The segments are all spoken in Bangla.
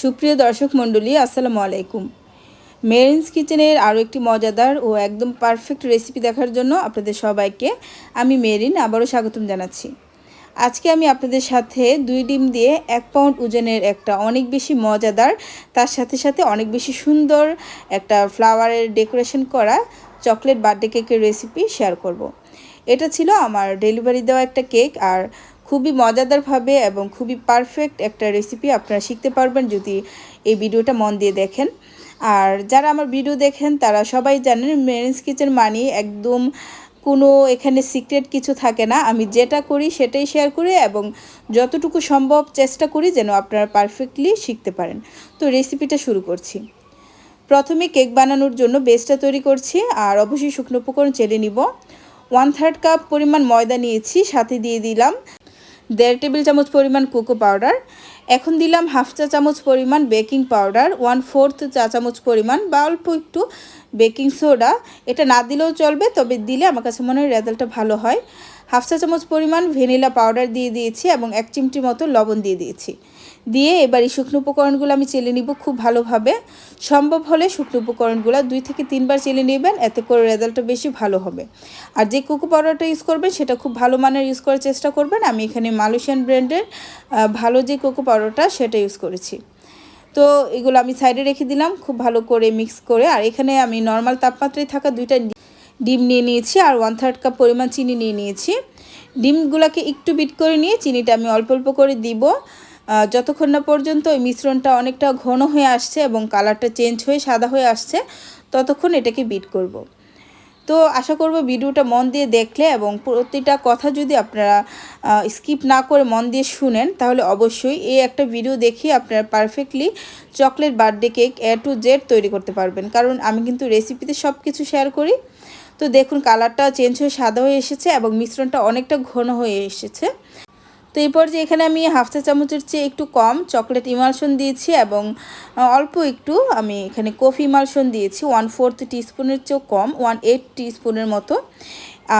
সুপ্রিয় দর্শক মণ্ডলী, আসসালামু আলাইকুম মেরিনস কিচেনের আরও একটি মজাদার ও একদম পারফেক্ট রেসিপি দেখার জন্য আপনাদের সবাইকে আমি মেরিন আবারও স্বাগতম জানাচ্ছি আজকে আমি আপনাদের সাথে দুই ডিম দিয়ে এক পাউন্ড ওজনের একটা অনেক বেশি মজাদার, তার সাথে সাথে অনেক বেশি সুন্দর একটা ফ্লাওয়ারের ডেকোরেশন করা চকলেট বার্থডে কেকের রেসিপি শেয়ার করব। এটা ছিল আমার ডেলিভারি দেওয়া একটা কেক আর খুবই মজাদারভাবে এবং খুবই পারফেক্ট একটা রেসিপি আপনারা শিখতে পারবেন যদি এই ভিডিওটা মন দিয়ে দেখেন। আর যারা আমার ভিডিও দেখেন, তারা সবাই জানেন মেরিন্স কিচেন মানি একদম কোনো এখানে সিক্রেট কিছু থাকে না। আমি যেটা করি সেটাই শেয়ার করি এবং যতটুকু সম্ভব চেষ্টা করি যেন আপনারা পারফেক্টলি শিখতে পারেন। তো রেসিপিটা শুরু করছি। প্রথমে কেক বানানোর জন্য বেসটা তৈরি করছি আর অবশ্যই শুকনো উপকরণ চেলে নিব। ওয়ান থার্ড কাপ পরিমাণ ময়দা নিয়েছি, সাথে দিয়ে দিলাম দেড় টেবিল চামচ পরিমাণ কোকো পাউডার এখন দিলাম হাফ চা চামচ পরিমাণ বেকিং পাউডার ওয়ান ফোর্থ চা চামচ পরিমাণ বা অল্প একটু বেকিং সোডা। এটা না দিলেও চলবে, তবে দিলে আমার কাছে মনে হয় রেজাল্টটা ভালো হয়। হাফ চা চামচ পরিমাণ ভ্যানিলা পাউডার দিয়ে দিয়েছি এবং এক চিমটি মতো লবণ দিয়ে দিয়েছি। দিয়ে এবার এই শুকনো উপকরণগুলো আমি চেলে নিব খুব ভালোভাবে। সম্ভব হলে শুকনো উপকরণগুলো দুই থেকে তিনবার চেলে নেবেন, এতে করে রেজাল্টটা বেশি ভালো হবে। আর যে কোকো পাউডারটা ইউজ করবেন, সেটা খুব ভালো মানের ইউজ করার চেষ্টা করবেন। আমি এখানে মালয়েশিয়ান ব্র্যান্ডের ভালো যে কোকো পাউডারটা, সেটা ইউজ করেছি। তো এগুলো আমি সাইডে রেখে দিলাম, খুব ভালো করে মিক্স করে। আর এখানে আমি নর্মাল তাপমাত্রায় থাকা দুইটা ডিম নিয়ে নিয়েছি আর ওয়ান থার্ড কাপ পরিমাণ চিনি নিয়ে নিয়েছি। ডিমগুলোকে একটু বিট করে নিয়ে চিনিটা আমি অল্প অল্প করে দিব। যতক্ষণ না পর্যন্ত ওই মিশ্রণটা অনেকটা ঘন হয়ে আসছে এবং কালারটা চেঞ্জ হয়ে সাদা হয়ে আসছে, ততক্ষণ এটাকে বিট করব। তো আশা করব ভিডিওটা মন দিয়ে দেখলে এবং প্রতিটা কথা যদি আপনারা স্কিপ না করে মন দিয়ে শুনেন, তাহলে অবশ্যই এই একটা ভিডিও দেখিয়ে আপনারা perfectly chocolate birthday cake A to Z তৈরি করতে পারবেন। কারণ আমি কিন্তু রেসিপিতে সব কিছু শেয়ার করি। তো দেখুন কালারটা চেঞ্জ হয়ে সাদা হয়ে এসেছে এবং মিশ্রণটা অনেকটা ঘন হয়ে এসেছে। তো এই পর্যায়ে এখানে আমি হাফ চা চামচের চেয়ে একটু কম চকলেট ইমালশন দিয়েছি এবং অল্প একটু আমি এখানে কফি ইমালশন দিয়েছি। ওয়ান ফোর্থ টিস্পুনের চেয়েও কম ওয়ান এইট টিস্পুনের মতো।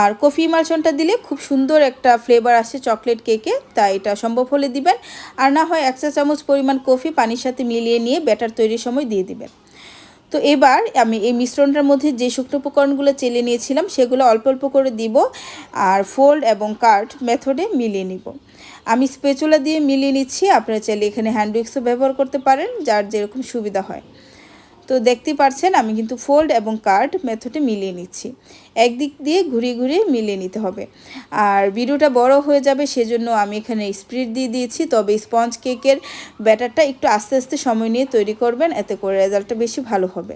আর কফি ইমালশনটা দিলে খুব সুন্দর একটা ফ্লেভার আসে চকলেট কেকে তাই এটা সম্ভব হলে দিবেন। আর না হয় এক চা চামচ পরিমাণ কফি পানির সাথে মিলিয়ে নিয়ে ব্যাটার তৈরির সময় দিয়ে দিবেন। তো এবার আমি এই মিশ্রণটার মধ্যে যে শুকনো উপকরণগুলো চেলে নিয়েছিলাম, সেগুলো অল্প অল্প করে দিব আর ফোল্ড এবং কাট মেথডে মিলিয়ে নিব। আমি স্পেচুলা দিয়ে মিলিয়ে নিচ্ছি। আপনারা চাইলে এখানে হ্যান্ড উইক্সও ব্যবহার করতে পারেন, যার যেরকম সুবিধা হয়। তো দেখতে পারছেন আমি কিন্তু ফোল্ড এবং কার্ড মেথডে মিলিয়ে নিচ্ছি। একদিক দিয়ে ঘুরিয়ে ঘুরিয়ে মিলিয়ে নিতে হবে। আর ভিডিওটা বড় হয়ে যাবে, সেজন্য আমি এখানে স্প্রিট দিয়ে দিয়েছি। তবে স্পঞ্জ কেকের ব্যাটারটা একটু আস্তে আস্তে সময় নিয়ে তৈরি করবেন, এতে করে রেজাল্টটা বেশি ভালো হবে।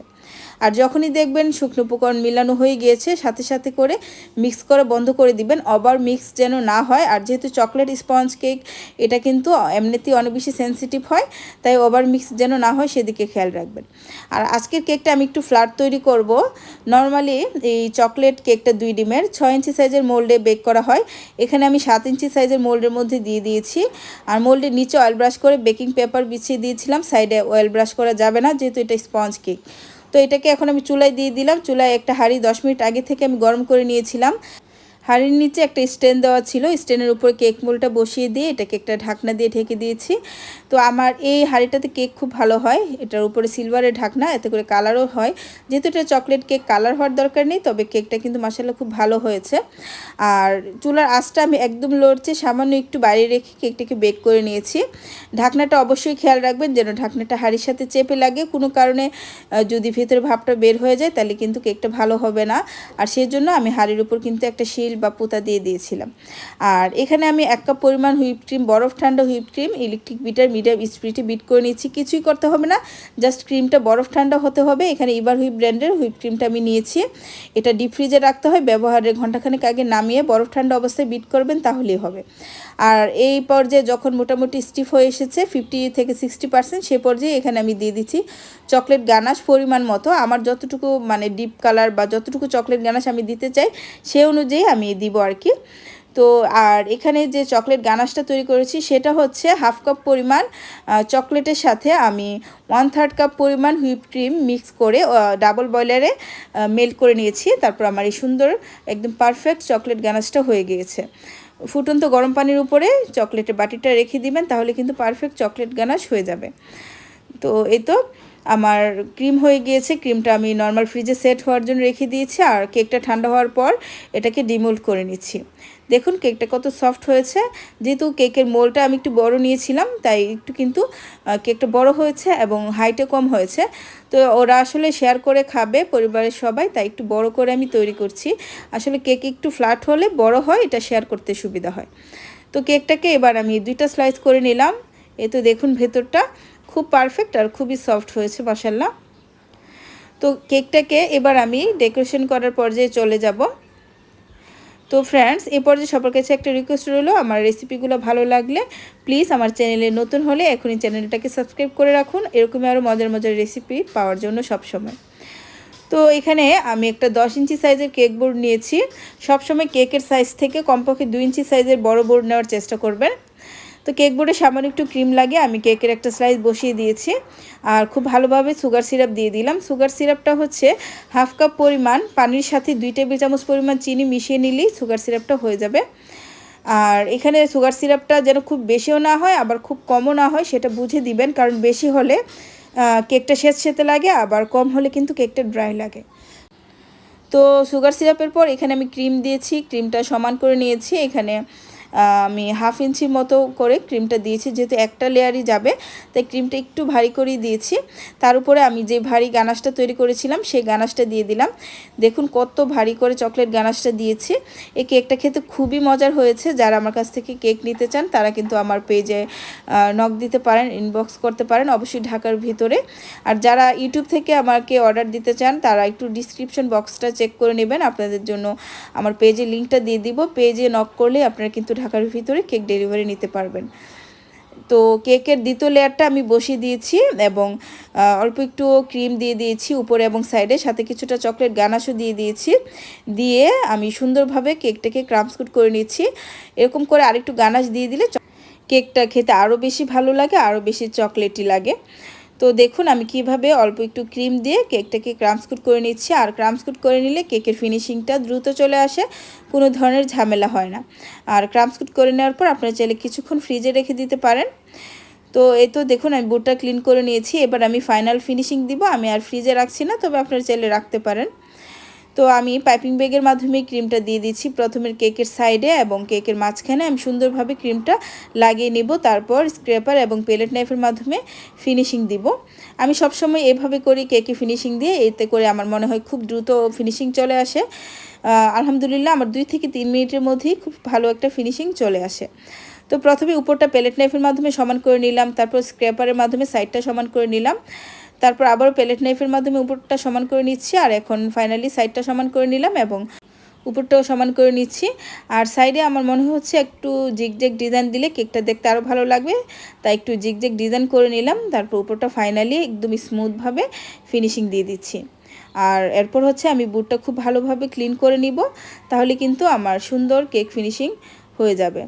আর যখনই দেখবেন শুকনো উপকরণ মিলানো হয়ে গিয়েছে, সাথে সাথে করে মিক্স করে বন্ধ করে দিবেন। ওভার মিক্স যেন না হয়, আর যেহেতু চকলেট স্পঞ্জ কেক এটা কিন্তু এমনিতেই অনেক বেশি সেন্সিটিভ হয়, তাই ওভার মিক্স যেন না হয়, সেদিকে খেয়াল রাখবেন। আর আজকের কেকটা আমি একটু ফ্ল্যাট তৈরি করব। নর্মালি এই চকলেট কেকটা দুই ডিমের, ছয় ইঞ্চি সাইজের মোল্ডে বেক করা হয়। এখানে আমি সাত ইঞ্চি সাইজের মোল্ডের মধ্যে দিয়ে দিয়েছি। আর মোল্ডের নিচে অয়েল ব্রাশ করে বেকিং পেপার বিছিয়ে দিয়েছিলাম সাইডে অয়েল ব্রাশ করা যাবে না, যেহেতু এটা স্পঞ্জ কেক তো এটাকে এখন আমি চুলায় দিয়ে দিলাম। চুলায় একটা হাঁড়ি দশ মিনিট আগে থেকে আমি গরম করে নিয়েছিলাম। হাঁড়ির নিচে একটা স্ট্যান্ড দেওয়া ছিল স্ট্যান্ডের উপর কেক মোলটা বসিয়ে দিয়ে এটাকে একটা ঢাকনা দিয়ে ঢেকে দিয়েছি। তো আমার এই হাঁড়িটাতে কেক খুব ভালো হয়, এটার উপরে সিলভারের ঢাকনা, এতে করে কালারও হয়। যেহেতু এটা চকলেট কেক কালার হওয়ার দরকার নেই, তবে কেকটা কিন্তু মাসাল্লাহ খুব ভালো হয়েছে। আর চুলার আঁচটা আমি একদম লড়ছে, সামান্য একটু বাইরে রেখে কেকটাকে বেক করে নিয়েছি। ঢাকনাটা অবশ্যই খেয়াল রাখবেন যেন ঢাকনাটা হাঁড়ির সাথে চেপে লাগে। কোনো কারণে যদি ভেতরে ভাবটা বের হয়ে যায়, তাহলে কিন্তু কেকটা ভালো হবে না। আর সেই জন্য আমি হাঁড়ির উপর কিন্তু একটা শিল বা পোতা দিয়ে দিয়েছিলাম। আর এখানে আমি এক কাপ পরিমাণ হুইপ ক্রিম, বরফ ঠান্ডা whip cream electric beater medium স্পিডে বিট করে নিচ্ছি কিছুই করতে হবে না জাস্ট ক্রিমটা বরফ ঠান্ডা হতে হবে। এখানে ইবার হুইপ ব্র্যান্ডের হুইপ ক্রিমটা আমি নিয়েছি। এটা ডিপ ফ্রিজে রাখতে হয়, ব্যবহারের ঘন্টাখানেক আগে নামিয়ে বরফ ঠান্ডা অবস্থায় বিট করবেন, তাহলেই হবে। আর এই পর্যায়ে যখন মোটামুটি স্টিফ হয়ে এসেছে ফিফটি থেকে সিক্সটি পার্সেন্ট সে পর্যায়ে এখানে আমি দিয়ে দিচ্ছি চকলেট গানাশ পরিমাণ মতো। আমার যতটুকু মানে ডিপ কালার বা যতটুকু চকলেট গানাশ আমি দিতে চাই, সে অনুযায়ী আমি দিব আর কি। তো আর এখানে যে চকলেট গানাশটা তৈরি করেছি, সেটা হচ্ছে হাফ কাপ পরিমাণ চকলেটের সাথে আমি ওয়ান থার্ড কাপ পরিমাণ হুইপ ক্রিম মিক্স করে ডাবল বয়লারে মেল্ট করে নিয়েছি। তারপর আমার এই সুন্দর, একদম পারফেক্ট চকলেট গানাশটা হয়ে গিয়েছে। ফুটন্ত গরম পানির উপরে চকলেটের বাটিটা রেখে দিবেন, তাহলে কিন্তু পারফেক্ট চকলেট গানাশ হয়ে যাবে। তো এই তো আমার ক্রিম হয়ে গিয়েছে। ক্রিমটা আমি নর্মাল ফ্রিজে সেট হওয়ার জন্য রেখে দিয়েছি, আর কেকটা ঠান্ডা হওয়ার পর এটাকে ডিমোল্ড করে নিচ্ছি। দেখুন কেকটা কত সফট হয়েছে। যেহেতু কেকের মোলটা আমি একটু বড় নিয়েছিলাম, তাই একটু কিন্তু কেকটা বড় হয়েছে এবং হাইটে কম হয়েছে। তো ওরা আসলে শেয়ার করে খাবে পরিবারের সবাই, তাই একটু বড় করে আমি তৈরি করছি। আসলে কেক একটু ফ্ল্যাট হলে বড় হয়, এটা শেয়ার করতে সুবিধা হয়। তো কেকটাকে এবার আমি দুইটা স্লাইস করে নিলাম। এ তো দেখুন ভেতরটা খুব পারফেক্ট আর খুবই সফট হয়েছে মাসাল্লাহ তো কেকটাকে এবার আমি ডেকোরেশন করার পর্যায়ে চলে যাব। তো ফ্রেন্ডস এ পর্যায়ে সবার কাছে একটা রিকোয়েস্ট রইল, আমার রেসিপিগুলো ভালো লাগলে প্লিজ আমার চ্যানেলে নতুন হলে এখনই চ্যানেলটাকে সাবস্ক্রাইব করে রাখুন, এরকমই আরও মজার মজার রেসিপি পাওয়ার জন্য সবসময়। তো এখানে আমি একটা দশ ইঞ্চি সাইজের কেক বোর্ড নিয়েছি, সবসময় কেকের সাইজ থেকে কমপক্ষে দুই ইঞ্চি সাইজের বড় বোর্ড নেওয়ার চেষ্টা করবেন। তো কেক বোর্ডে সামান্য একটু ক্রিম লাগে, আমি কেকের একটা স্লাইস বসিয়ে দিয়েছি। আর খুব ভালোভাবে সুগার সিরাপ দিয়ে দিলাম। সুগার সিরাপটা হচ্ছে হাফ কাপ পরিমাণ, পানির সাথে দুই টেবিল চামচ পরিমাণ চিনি মিশিয়ে নিলেই সুগার সিরাপটা হয়ে যাবে। আর এখানে সুগার সিরাপটা যেন খুব বেশিও না হয়, আবার খুব কমও না হয়, সেটা বুঝে দিবেন। কারণ বেশি হলে কেকটা সেচ সেতে লাগে, আবার কম হলে কিন্তু কেকটা ড্রাই লাগে। তো সুগার সিরাপের পর এখানে আমি ক্রিম দিয়েছি। ক্রিমটা সমান করে নিয়েছি। এখানে আমি হাফ ইঞ্চির মতো করে ক্রিমটা দিয়েছি, যেহেতু একটা লেয়ারই যাবে, তাই ক্রিমটা একটু ভারী করেই দিয়েছি। তার উপরে আমি যে ভারী গানাশটা তৈরি করেছিলাম, সেই গানাশটা দিয়ে দিলাম। দেখুন কত ভারী করে চকলেট গানাশটা দিয়েছি। এই কেকটা খেতে খুবই মজার হয়েছে। যারা আমার কাছ থেকে কেক নিতে চান, তারা কিন্তু আমার পেজে নক দিতে পারেন ইনবক্স করতে পারেন, অবশ্যই ঢাকার ভিতরে। আর যারা ইউটিউব থেকে আমাকে অর্ডার দিতে চান, তারা একটু ডিসক্রিপশন বক্সটা চেক করে নেবেন। আপনাদের জন্য আমার পেজে লিঙ্কটা দিয়ে দিব। পেজে নক করলে আপনারা কিন্তু ঢাকার ভিতরে কেক ডেলিভারি নিতে পারবেন। তো কেকের দ্বিতীয় লেয়ারটা আমি বসিয়ে দিয়েছি এবং অল্প একটু ক্রিম দিয়ে দিয়েছি উপরে এবং সাইডে, সাথে কিছুটা চকলেট গানাশও দিয়ে দিয়েছি। দিয়ে আমি সুন্দরভাবে কেকটাকে ক্রামস্কুট করে নিচ্ছি। এরকম করে আরেকটু গানাশ দিয়ে দিলে কেকটা খেতে আরও বেশি ভালো লাগে, আরও বেশি চকলেটই লাগে। তো দেখুন, আমি কীভাবে অল্প একটু ক্রিম দিয়ে কেকটাকে ক্রামস্কুট করে নিচ্ছি। আর ক্রামস্কুট করে নিলে কেকের ফিনিশিংটা দ্রুত চলে আসে, কোনো ধরনের ঝামেলা হয় না। আর ক্রামস্কুট করে নেওয়ার পর আপনারা চাইলে কিছুক্ষণ ফ্রিজে রেখে দিতে পারেন। তো এ তো দেখুন, আমি বুটটা ক্লিন করে নিয়েছি। এবার আমি ফাইনাল ফিনিশিং দিব। আমি আর ফ্রিজে রাখছি না, তবে আপনারা চাইলে রাখতে পারেন। তো আমি পাইপিং ব্যাগের মাধ্যমে ক্রিমটা দিয়ে দিচ্ছি। প্রথমে কেকের সাইডে এবং কেকের মাঝখানে আমি সুন্দরভাবে ক্রিমটা লাগিয়ে নিব। তারপর স্ক্রেপার এবং পেলেট নাইফের মাধ্যমে ফিনিশিং দিব। আমি সবসময় এভাবে করি কেকে ফিনিশিং দিয়ে। এতে করে আমার মনে হয় খুব দ্রুত ফিনিশিং চলে আসে। আলহামদুলিল্লাহ আমার দুই থেকে তিন মিনিটের মধ্যেই খুব ভালো একটা ফিনিশিং চলে আসে। তো প্রথমে উপরটা প্যালেট নাইফের মাধ্যমে সমান করে নিলাম। তারপর স্ক্রেপারের মাধ্যমে সাইডটা সমান করে নিলাম। তারপর আবারও প্যালেট নাইফের মাধ্যমে উপরটা সমান করে নিচ্ছি, আর এখন ফাইনালি সাইডটা সমান করে নিলাম এবং উপরটাও সমান করে নিচ্ছি। আর সাইডে আমার মনে হচ্ছে একটু জিগজেগ ডিজাইন দিলে কেকটা দেখতে আরও ভালো লাগবে, তাই একটু জিগজেগ ডিজাইন করে নিলাম, তারপর উপরটা ফাইনালি একদম স্মুথভাবে ফিনিশিং দিয়ে দিচ্ছি। আর এরপর হচ্ছে আমি বুটটা খুব ভালোভাবে ক্লিন করে নিব, তাহলে কিন্তু আমার সুন্দর কেক ফিনিশিং হয়ে যাবে।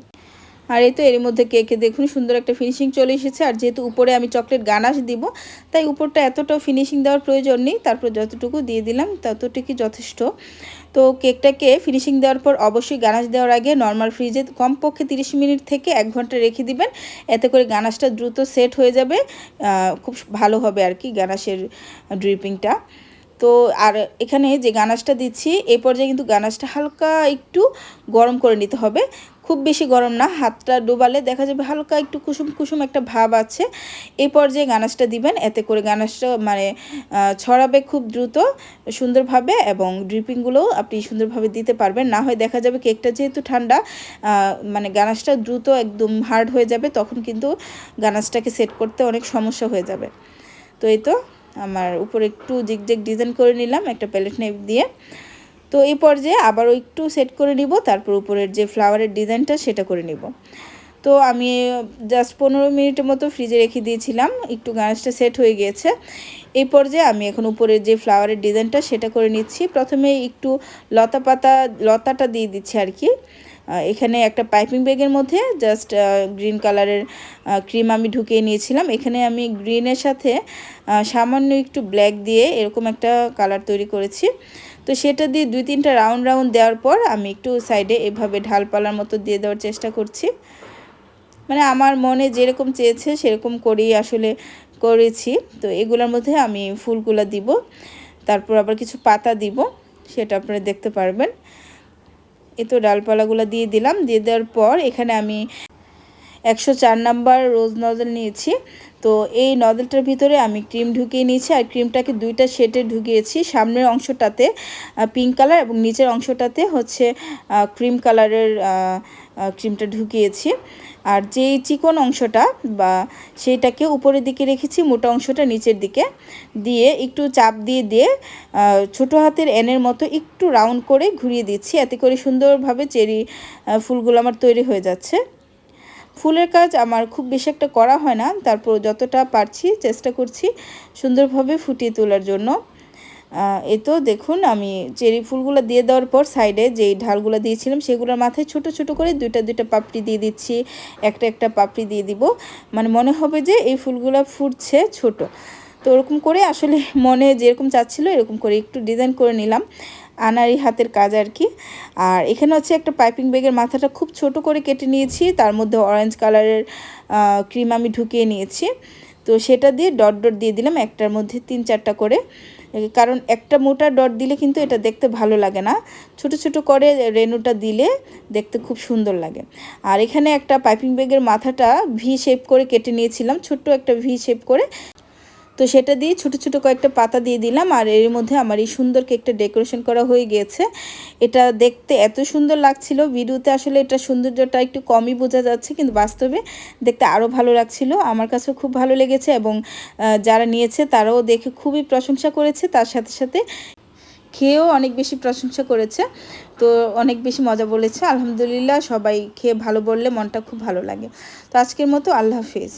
আর এই তো এর মধ্যে কেকে দেখুন সুন্দর একটা ফিনিশিং চলে এসেছে। আর যেহেতু উপরে আমি চকলেট গানাশ দিব, তাই উপরটা এতটাও ফিনিশিং দেওয়ার প্রয়োজন নেই। তারপর যতটুকু দিয়ে দিলাম, ততটুকুই যথেষ্ট। তো কেকটাকে ফিনিশিং দেওয়ার পর অবশ্যই গানাশ দেওয়ার আগে নর্মাল ফ্রিজে কমপক্ষে 30 মিনিট থেকে এক ঘণ্টা রেখে দিবেন। এতে করে গানাশটা দ্রুত সেট হয়ে যাবে। খুব ভালো হবে আর কি গানাশের ড্রিপিংটা তো আর এখানে যে গানাশটা দিচ্ছি এই পর্যায়ে কিন্তু গানাশটা হালকা একটু গরম করে নিতে হবে। খুব বেশি গরম না, হাতটা ডোবালে দেখা যাবে হালকা একটু কুসুম কুসুম একটা ভাব আছে। এই পর্যায়ে গানাশটা দিবেন, এতে করে গানাশটা মানে ছড়াবে খুব দ্রুত, সুন্দরভাবে এবং ড্রিপিংগুলোও আপনি সুন্দরভাবে দিতে পারবেন। না হয় দেখা যাবে কেকটা যেহেতু ঠান্ডা মানে গানাশটা দ্রুত একদম হার্ড হয়ে যাবে, তখন কিন্তু গানাশটাকে সেট করতে অনেক সমস্যা হয়ে যাবে। তো এই তো, আমার উপরে একটু জিগজেগ ডিজাইন করে নিলাম, একটা প্যালেট নাইফ দিয়ে। তো এই পর্যায়ে আবার একটু সেট করে নিব, তারপর উপরের যে ফ্লাওয়ারের ডিজাইনটা সেটা করে নিব। তো আমি জাস্ট পনেরো মিনিটের মতো ফ্রিজে রেখে দিয়েছিলাম, একটু গাছটা সেট হয়ে গিয়েছে এই পর্যায়ে আমি এখন উপরের যে ফ্লাওয়ারের ডিজাইনটা সেটা করে নিচ্ছি। প্রথমে একটু লতা পাতা লতাটা দিয়ে দিচ্ছি আর কি। এখানে একটা পাইপিং ব্যাগের মধ্যে জাস্ট গ্রিন কালারের ক্রিম আমি ঢুকিয়ে নিয়েছিলাম। এখানে আমি গ্রিনের সাথে সামান্য একটু ব্ল্যাক দিয়ে এরকম একটা কালার তৈরি করেছি। তো সেটা দিয়ে দুই তিনটা রাউন্ড রাউন্ড দেওয়ার পর আমি একটু সাইডে এভাবে ঢালপালার মতো দিয়ে দেওয়ার চেষ্টা করছি। মানে আমার মনে যেরকম চেয়েছে সেরকম করেই আসলে করেছি। তো এগুলোর মধ্যে আমি ফুলগুলো দিব, তারপর আবার কিছু পাতা দিব, সেটা আপনারা দেখতে পারবেন। এ তো ডালপালাগুলো দিয়ে দিলাম। দিয়ে দেওয়ার পর এখানে আমি একশো চার নাম্বার রোজ নজল নিয়েছি। তো এই নজলটার ভিতরে আমি ক্রিম ঢুকিয়ে নিয়েছি আর ক্রিমটাকে দুইটা শেটে ঢুকিয়েছি। সামনের অংশটাতে পিঙ্ক কালার এবং নিচের অংশটাতে হচ্ছে ক্রিম কালারের ক্রিমটা ঢুকিয়েছি। আর যেই চিকন অংশটা বা সেইটাকে উপরের দিকে রেখেছি, মোটা অংশটা নিচের দিকে দিয়ে একটু চাপ দিয়ে দিয়ে ছোট হাতের এনের মতো একটু রাউন্ড করে ঘুরিয়ে দিচ্ছি। এতে করে সুন্দরভাবে চেরি ফুলগুলো আমার তৈরি হয়ে যাচ্ছে। ফুলের কাজ আমার খুব বেশি একটা করা হয় না। তারপর যতটা পারছি চেষ্টা করছি সুন্দরভাবে ফুটিয়ে তোলার জন্য। এ তো দেখুন, আমি চেরি ফুলগুলো দিয়ে দেওয়ার পর সাইডে যেই ঢালগুলো দিয়েছিলাম, সেগুলোর মাথায় ছোট ছোট করে দুইটা দুইটা পাপড়ি দিয়ে দিচ্ছি, একটা একটা পাপড়ি দিয়ে দিব। মানে মনে হবে যে এই ফুলগুলো ফুটছে ছোট। তো ওরকম করে আসলে মনে যেরকম চাচ্ছিলো, এরকম করে একটু ডিজাইন করে নিলাম আনারি হাতের কাজ আর কি। আর এখানে হচ্ছে একটা পাইপিং ব্যাগের মাথাটা খুব ছোট করে কেটে নিয়েছি, তার মধ্যে অরেঞ্জ কালারের ক্রিম আমি ঢুকিয়ে নিয়েছি। তো সেটা দিয়ে ডট ডট দিয়ে দিলাম একটার মধ্যে তিন চারটা করে। কারণ একটা মোটা ডট দিলে কিন্তু এটা দেখতে ভালো লাগে না। ছোট ছোট করে রেনুটা দিলে দেখতে খুব সুন্দর লাগে। আর এখানে একটা পাইপিং ব্যাগের মাথাটা ভি শেপ করে কেটে নিয়েছিলাম, ছোট্ট একটা ভি শেপ করে। তো সেটা দিয়ে ছোটো ছোটো কয়েকটা পাতা দিয়ে দিলাম আর এর মধ্যে আমার এই সুন্দর কেকটা ডেকোরেশন করা হয়ে গিয়েছে। এটা দেখতে এত সুন্দর লাগছিল, ভিডিওতে আসলে এটা সৌন্দর্যটা একটু কমই বোঝা যাচ্ছে কিন্তু বাস্তবে দেখতে আরও ভালো লাগছিল। আমার কাছেও খুব ভালো লেগেছে এবং যারা নিয়েছে তারাও দেখে খুবই প্রশংসা করেছে। তার সাথে সাথে খেয়েও অনেক বেশি প্রশংসা করেছে। তো অনেক বেশি মজা বলেছে। আলহামদুলিল্লাহ সবাই খেয়ে ভালো বললে মনটা খুব ভালো লাগে। তো আজকের মতো আল্লাহ হাফিজ।